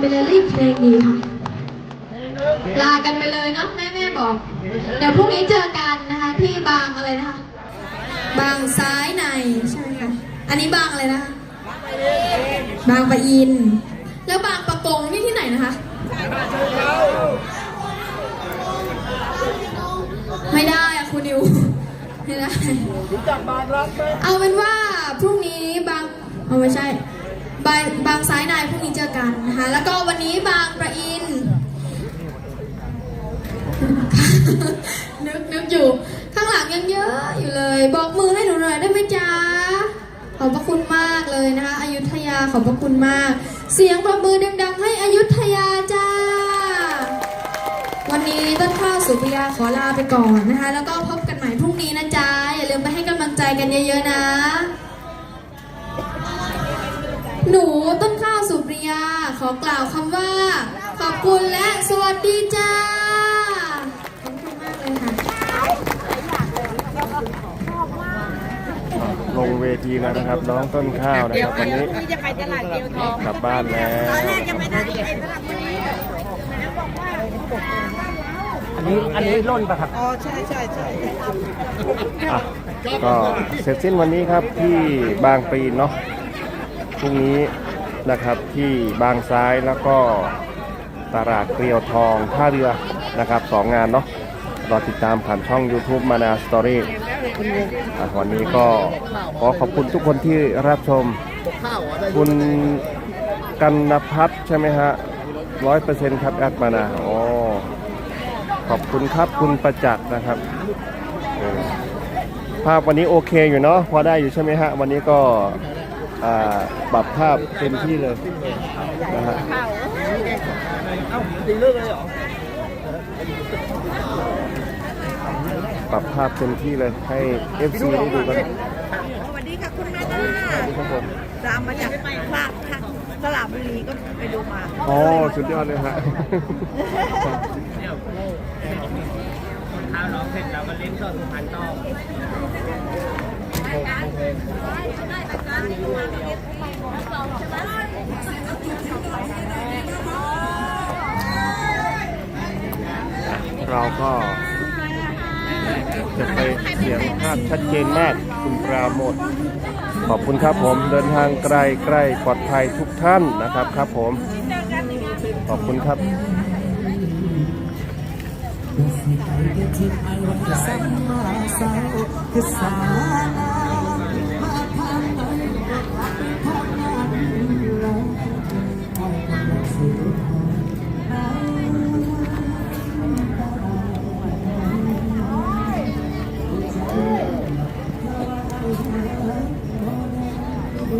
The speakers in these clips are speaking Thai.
ไปเลยรีบเพลงดีค่ะ ลากันไปเลยเนาะแม่แม่บอก เดี๋ยวพรุ่งนี้เจอกันนะคะ ที่บางอะไรนะคะ บางซ้ายในใช่ไหมคะอันนี้บางอะไรนะคะ บางปะอิน แล้วบางปะกงนี่ที่ไหนนะคะ ไม่ได้อะคุณนิวไม่ได้ เอาเป็นว่าพรุ่งนี้บางเอาไม่ใช่ บางบางซ้ายในพรุ่งนี้เจอกันนะคะ แล้วก็วันนี้บางประอิน นึกนึกอยู่ ข้างหลังยังเยอะอยู่เลย บอกมือให้หนูหน่อยได้ไหมจ๊ะ ขอบพระคุณมากเลยนะคะอยุธยาขอบพระคุณมาก เสียงปรบมือดังๆ ให้อยุธยาจ้า วันนี้ต้นข้าวสุริยาขอลาไปก่อนนะคะ แล้วก็พบกันใหม่พรุ่งนี้นะจ๊ะ อย่าลืมไปให้กำลังใจกันเยอะๆนะ หนูต้นข้าวสุริยา ขอกล่าวคำว่า ขอบคุณและสวัสดีจ้าขอบคุณมากเลยค่ะลงเวทีแล้วนะครับ น้องต้นข้าวนะครับวันนี้ที่จะไปตลาดเกียวทองกลับบ้านแล้วตอนแรกจะไปได้ไปตลาดบุรีแล้วบอกว่าอันนี้อันนี้ร่นปะครับ อ๋อ ใช่ใช่ใช่อะก็เสร็จสิ้นวันนี้ครับที่บางปีนเนาะ พรุ่งนี้นะครับที่บางซ้ายแล้วก็ตลาดเกลียวทองท่าเรือนะครับสองงานเนาะรอติดตามผ่านช่อง YouTube มานาสตอรี่วันนี้ก็ขอขอบคุณทุกคนที่รับชม คุณกันนพัฒใช่ไหมฮะร้อยเปอร์เซ็นต์ครับแอดมานาอ๋อขอบคุณครับคุณประจักษ์นะครับ ภาพวันนี้โอเคอยู่เนาะพอได้อยู่ใช่ไหมฮะ วันนี้ก็ อ่าปรับภาพเต็มที่เลยนะฮะปรับภาพเต็มที่เลยให้ FC ได้ดูกันสวัสดีค่ะคุณแม่นาสวัสดีครับผมตามมาจากภาคตลาดบุรีก็ไปดูมาอ๋อสุดยอดเลยฮะข้าวร้องเสร็จเราก็เล่นสดสุพรรณต่อ เราก็จะไปเสียงภาพชัดเจนมากคุณปราโมทขอบคุณครับผมเดินทางไกลใกล้ปลอดภัยทุกท่านนะครับครับผมขอบคุณครับ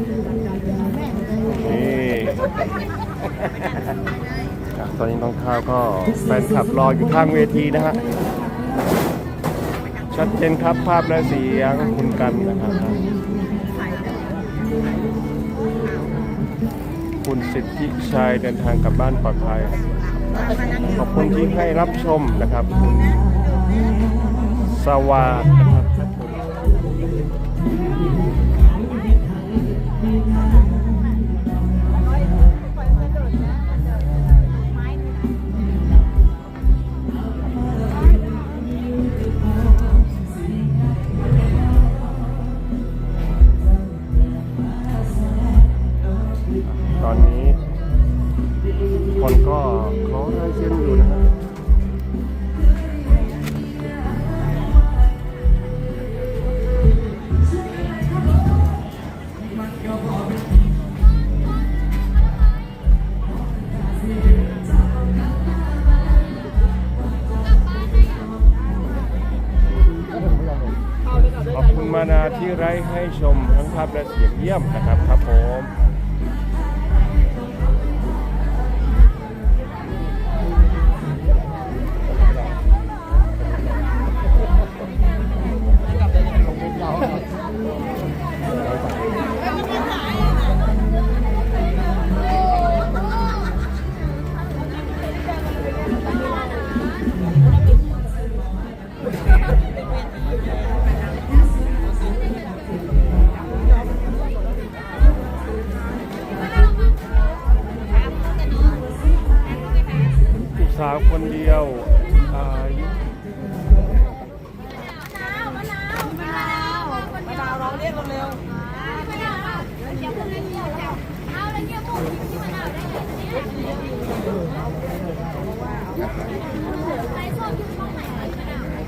นี่ครับตอนนี้น้องข้าวก็แฟนคลับรออยู่ข้างเวทีนะฮะ ชัดเจนครับภาพและเสียงคุณกันนะครับ คุณสิทธิชัยเดินทางกลับบ้านปลอดภัย ขอบคุณที่ให้รับชมนะครับคุณสวัสดี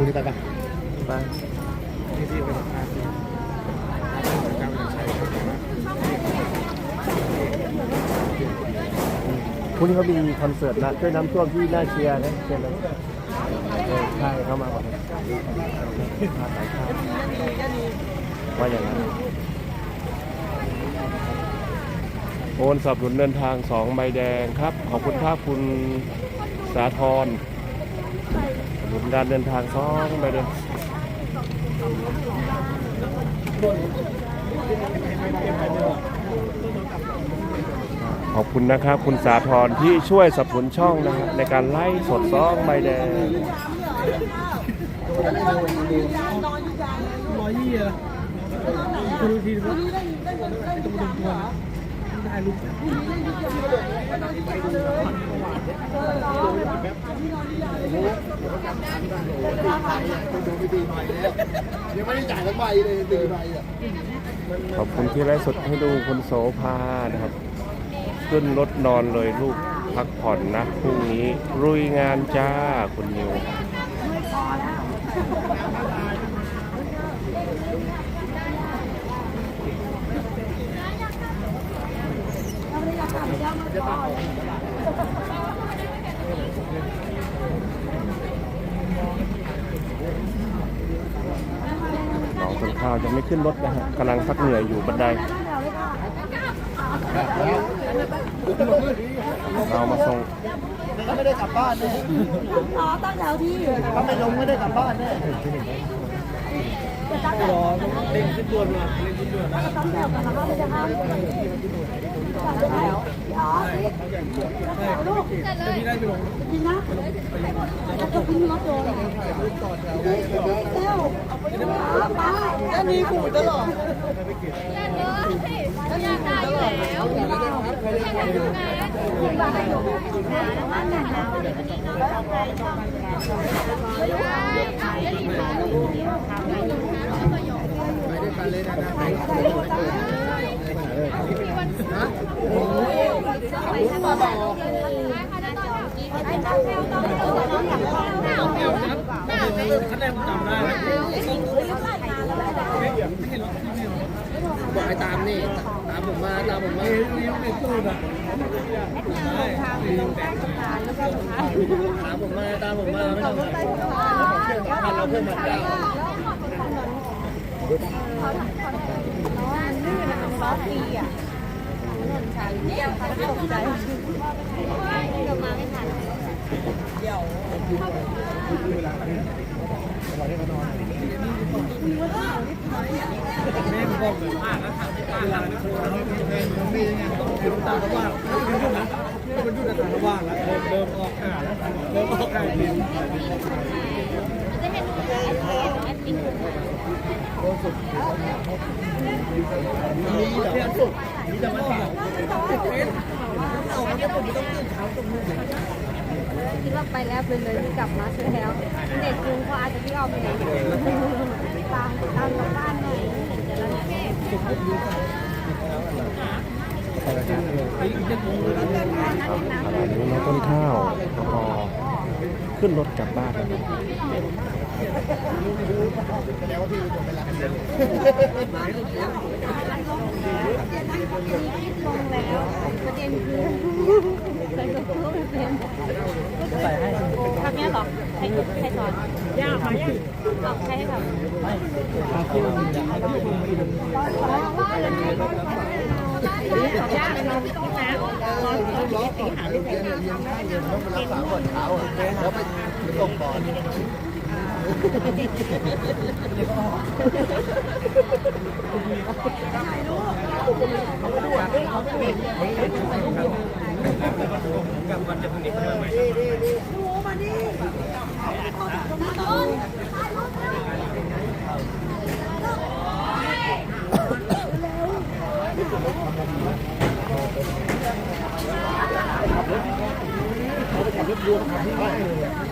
คุณไปปะไปพรุ่งนี้เขามีคอนเสิร์ตนะช่วยน้ำท่วมที่น่าเชียร์นะเชียร์นะเออใช่เข้ามาก่อนว่าอย่างนั้นโอนสับสนุนเดินทางสองใบแดงครับ ขอบคุณครับคุณสาธร บสนุนการเดินทางสองใบแดงขอบคุณนะครับ คุณสาธรที่ช่วยสนับสนุนช่องนะครับในการไล่สดซองใบแดงร้อยยี่อะคุณดูทีว่า ยังไม่ได้จ่ายทั้งใบเลยตีใบอะขอบคุณที่ไล่สดให้ดูคุณโสภานะครับ ขึ้นรถนอนเลยลูกพักผ่อนนะพรุ่งนี้รุยงานจ้าคุณนิว น้องต้นข้าวยังไม่ขึ้นรถนะฮะกำลังพักเหนื่อยอยู่บันไดเรามาส่งถ้าไม่ได้กลับบ้านเนี่ยอ๋อตั้งแถวที่ถ้าไม่ลงไม่ได้กลับบ้านแน่รอเล่นขึ้นตัวมาเล่นขึ้นตัวตั้งแถวกันแล้วก็จะห้าม ไม่ได้ไปลงกินนะจะจบกินรถโดนเจ้าป้าอันนี้กูตลอดขั้นแรกผมจำได้ บอกให้ตามนี่ ตามผมมาตามผมมาเอ้ยเลี้ยวในตู้น่ะได้ต้องแบ่งตามผมมาตามผมมาไม่ต้องมาเราเพื่อนมาได้ซอสปีอะถนนชัน เนี่ยค่ะตกใจเดี๋ยวมาไม่ทันแม่บอกเลยว่าแล้วทำที่บ้านเราเนี่ยแม่มันมีไงถึงตาว่างถึงยุ่งนะมันยุ่งแต่ตาว่างแล้วเริ่มออกอ่าแล้วเริ่มออกอ่าดินมีแต่วันศุกร์มีแต่วันเสาร์ คิดว่าไปแล้วเป็นเลยที่กลับมาช่วยแล้วเด็กยุงเขาอาจจะที่ออกไปไหนตามตามกลับบ้านหน่อยเดี๋ยวเราจะแม่ครับขณะนี้น้องต้นข้าวรอขึ้นรถกลับบ้านนะครับลงแล้ว ประเด็นคือใส่กระเป๋าเป็นใส่ให้ทำเนี้ยหรอใครใครสอนยากไหมเอาใครให้ทำยากเราต้องนะตอนตอนนี้ตีหาไม่ได้ต้องมารักษาก่อนเช้าอะแล้วไปส่งก่อน กับวันจะพรุ่งนี้เขาใหม่เมาย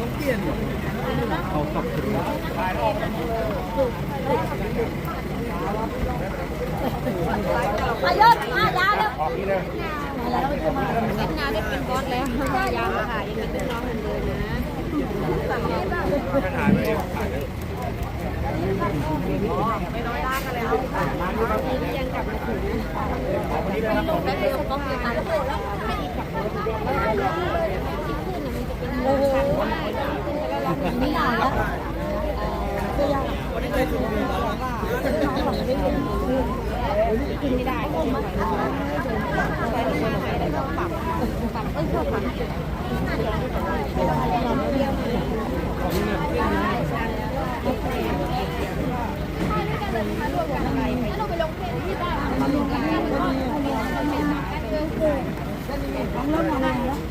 ศมายาวแล้วนาได้เป็นบอสแล้วยาวค่ะยังเป็นน้องเหมือนเดิมนะยังกลับมาถึงนะลงได้เร็วก็คือมาแล้วแล้ว โอ้โหไม่นานแล้วกินไม่ได้ก็มาไปที่มาไหนแล้วก็ปรับปรับเอ้ยชอบปรับก็ลงมาตีลูกเขาถามว่าทำไมยังต้องทำลูกไม่ใช่ไม่ใช่รับที่เลยจะเอาใครแค่นั้นแล้ว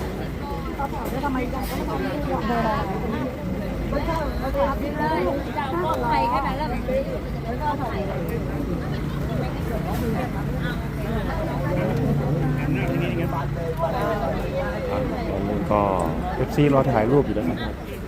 ก็เอฟซีรอถ่ายรูปอยู่แล้วนะครับ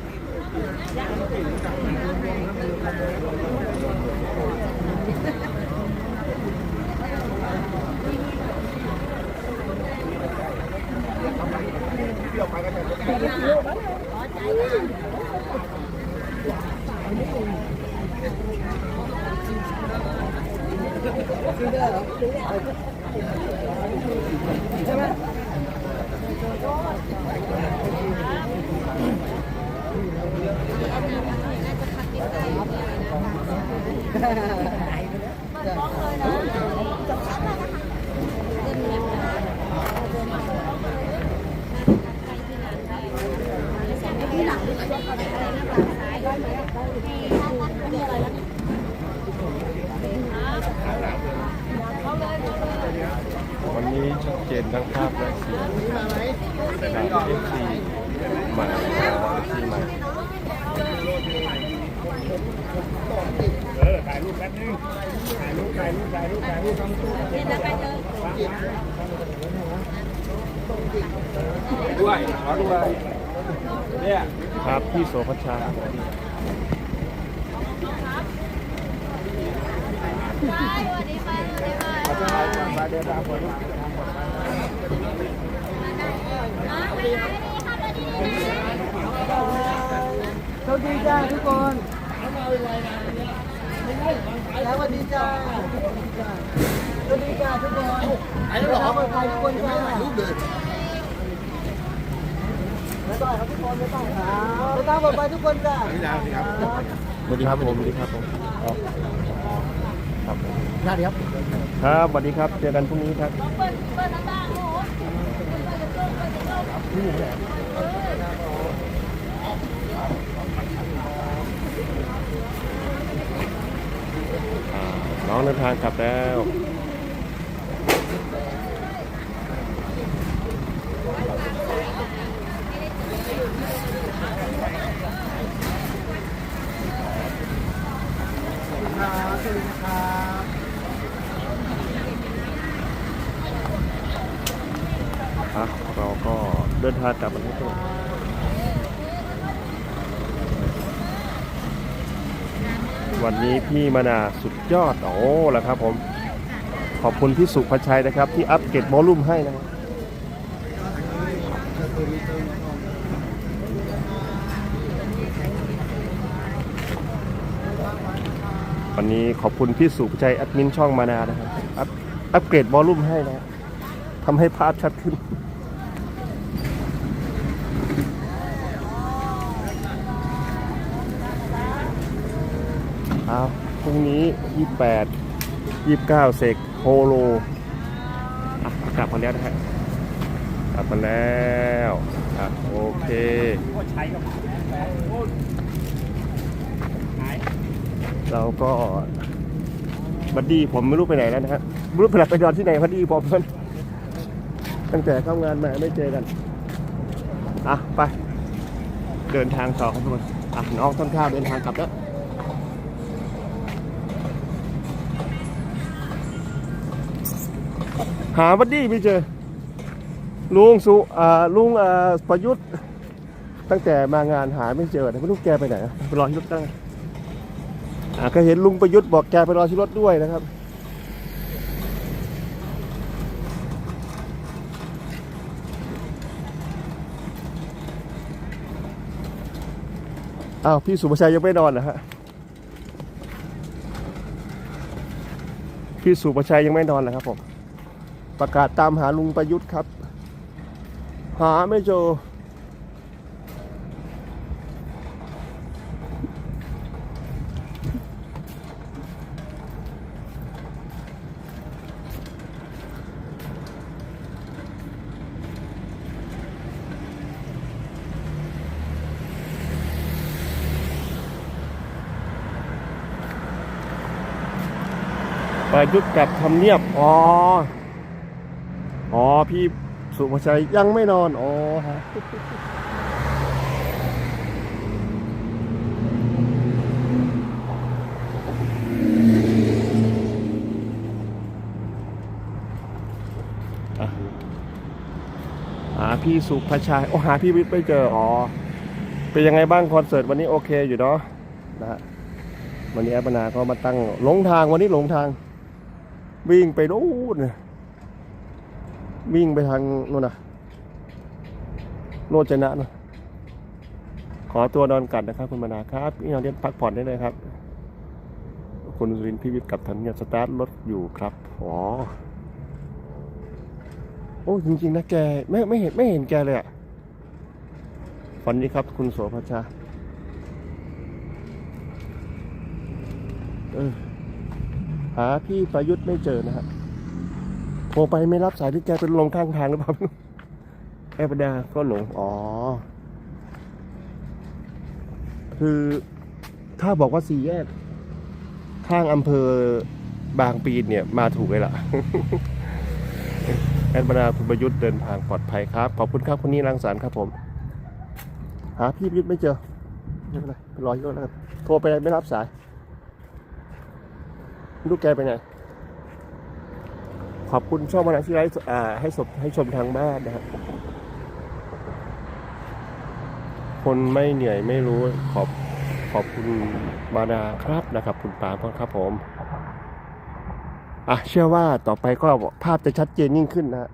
วันนี้ชัดเจนทั้งภาพและเสียงนะครับ FC ใหม่นะครับ FC ใหม่ด้วยขอด้วยเนี่ยครับพี่โสพชชา มาเดินตามผมสวัสดีจ้าทุกคนแล้วสวัสดีจ้าสวัสดีจ้าทุกคนไอ้หรอคนไทยทุกคนจ้าถ่ายรูปเลยไม่ต้องครับทุกคนไม่ต้องครับไม่ต้องบอกไปทุกคนจ้าสวัสดีครับสวัสดีครับผมสวัสดีครับผม ครับสวัสดีครับครับสวัสดีครับ เจอกันพรุ่งนี้ครับอ่าน้องเดินทางกลับแล้ว ครับสวัสดีครับ อะเราก็างกลับมาที่ตัววันนี้พี่มานาสุดยอด โอ้แล้วครับผม ขอบคุณพี่สุภชัยนะครับ ที่อัปเกรดวอลลุ่มให้นะครับวันนี้ขอบคุณพี่สุภชัยแอดมินช่องมานานะครับ อัพอัปเกรดวอลลุ่มให้นะทำให้ภาพชัดขึ้น เอาพ รุ่งนี้ 28 29 เสกโฮโลอะกลับมาแล้วนะฮะกลับมาแล้วอะโอเคเราก็บัดดี้ผมไม่รู้ไปไหนแล้วนะฮะไม่รู้ไปหลับไปนอนที่ไหนบัดดี้ผมตั้งแต่เข้างานมาไม่เจอกันอะไปเดินทางต่อครับทุกคนอะน้องต้นข้าวเดินทางกลับแล้ว หาบัดดี้ไม่เจอ ลุงสุอ่าลุงอ่าประยุทธ์ ตั้งแต่มางานหาไม่เจอนะไม่รู้แกไปไหนไปรอที่รถตั้งอ่าก็เห็นลุงประยุทธ์บอกแกไปรอที่รถด้วยนะครับอ้าวพี่สุภาชัยยังไม่นอนเหรอฮะพี่สุภาชัยยังไม่นอนเหรอครับผม ประกาศตามหาลุงประยุทธ์ครับ หาไม่เจอประยุทธ์กับทำเนียบ อ๋อ อ๋อ พี่สุภาชัยยังไม่นอน อ๋อฮะอะหาพี่สุภาชัย โอ้หาพี่วิทย์ไม่เจอ อ๋อ เป็นยังไงบ้างคอนเสิร์ตวันนี้โอเคอยู่เนาะนะฮะวันนี้แอปนาก็มาตั้งหลงทางวันนี้หลงทาง วิ่งไปนู่นน่ะ วิ่งไปทางนู่นนะโรจนะนะขอตัวนอนกัดนะครับ คุณมนาครับพี่นอนเรียนพักผ่อนได้เลยครับ คุณสุรินทร์พิวิทย์กับทันเนียสตาร์ทรถอยู่ครับอ๋อโอ้จริงๆนะแกไม่ไม่เห็นไม่เห็นแกเลยอะวันนี้ครับ คุณโสภชาเออหาพี่ประยุทธ์ไม่เจอนะฮะ โทรไปไม่รับสายที่แกเป็นลงข้างทางหรือเปล่าแอปดาก็หลง อ๋อ คือถ้าบอกว่าสี่แยก ข้างอำเภอบางปีนเนี่ย มาถูกเลยล่ะ แอดบรรดาคุณประยุทธ์เดินทางปลอดภัยครับ ขอบคุณครับคุณนี้รังสรรค์ครับผม หาพี่ประยุทธ์ไม่เจอไม่เป็นไรรออยู่แล้วกันโทรไปไม่รับสาย ลูกแกไปไหน ขอบคุณช่องมานาที่ไลฟ์ให้สบให้ชมทางบ้านนะครับ คนไม่เหนื่อยไม่รู้ขอบขอบคุณมาดาครับนะครับ คุณปาล์มครับผมอะเชื่อว่าต่อไปก็ภาพจะชัดเจนยิ่งขึ้นนะ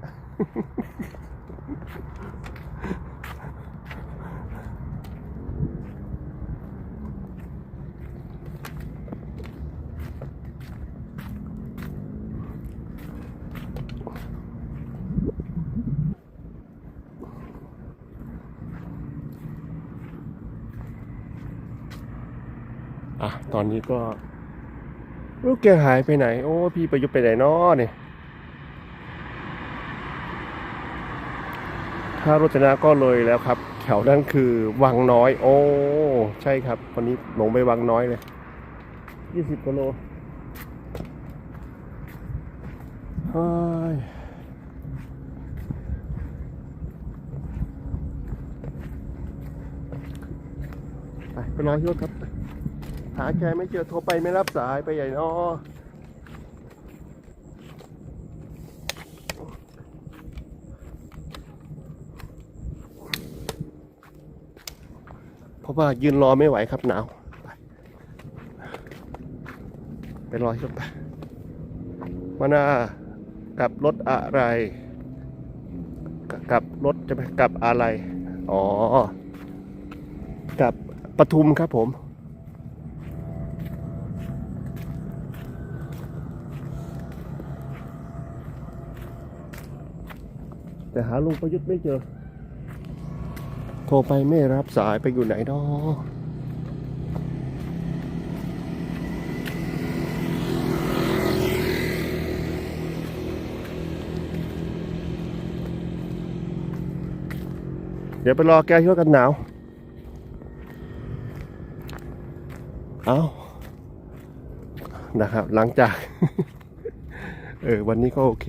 ตอนนี้ก็ลูกแกหายไปไหน โอ้ พี่ประยุทธ์ไปไหนน้อเนี่ยถ้ารถจนะก็เลยแล้วครับ แถวนั้นคือวังน้อย โอ้ ใช่ครับ วันนี้ลงไปวังน้อยเลยยี่สิบกิโลเฮ้ยไปไปรอที่รถครับ หาแกไม่เจอโทรไปไม่รับสายไปใหญ่นอเพราะว่ายืนรอไม่ไหวครับหนาว ไปรอที่รถไปมานากับรถอะไรกับรถจะไปกับอะไร อ๋อ กับปทุมครับผม แต่หาลุงประยุทธ์ไม่เจอ โทรไปไม่รับสายไปอยู่ไหนดอเดี๋ยวไปรอแกช่วยกันหนาว เอานะครับ หลังจาก เออ วันนี้ก็โอเค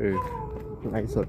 เออ ไลฟ์สด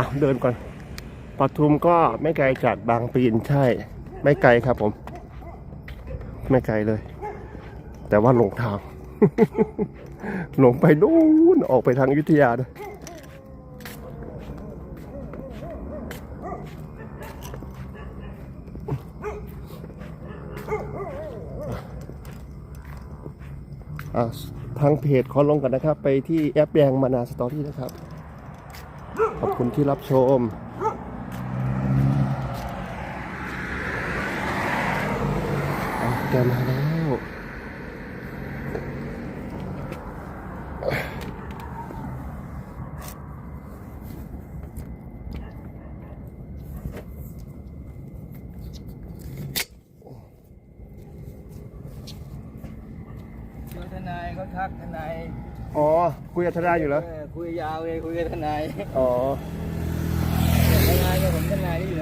อะเดินก่อนปทุมก็ไม่ไกลจากบางปีนใช่ ไม่ไกลครับผม ไม่ไกลเลย แต่ว่าหลงทาง หลงไปนู่นออกไปทางอยุธยานะทางเพจขอลงกันนะครับ ไปที่แอปแดงมานาสตอรี่นะครับ ขอบคุณที่รับชมแกมาแล้ว เจอทนายเขาทักทนาย อ๋อ คุย กับทนายอยู่แล้วเออคุยยาวเลยคุยกับทนายอ๋อ ทนายกับผมทนายที่อยู่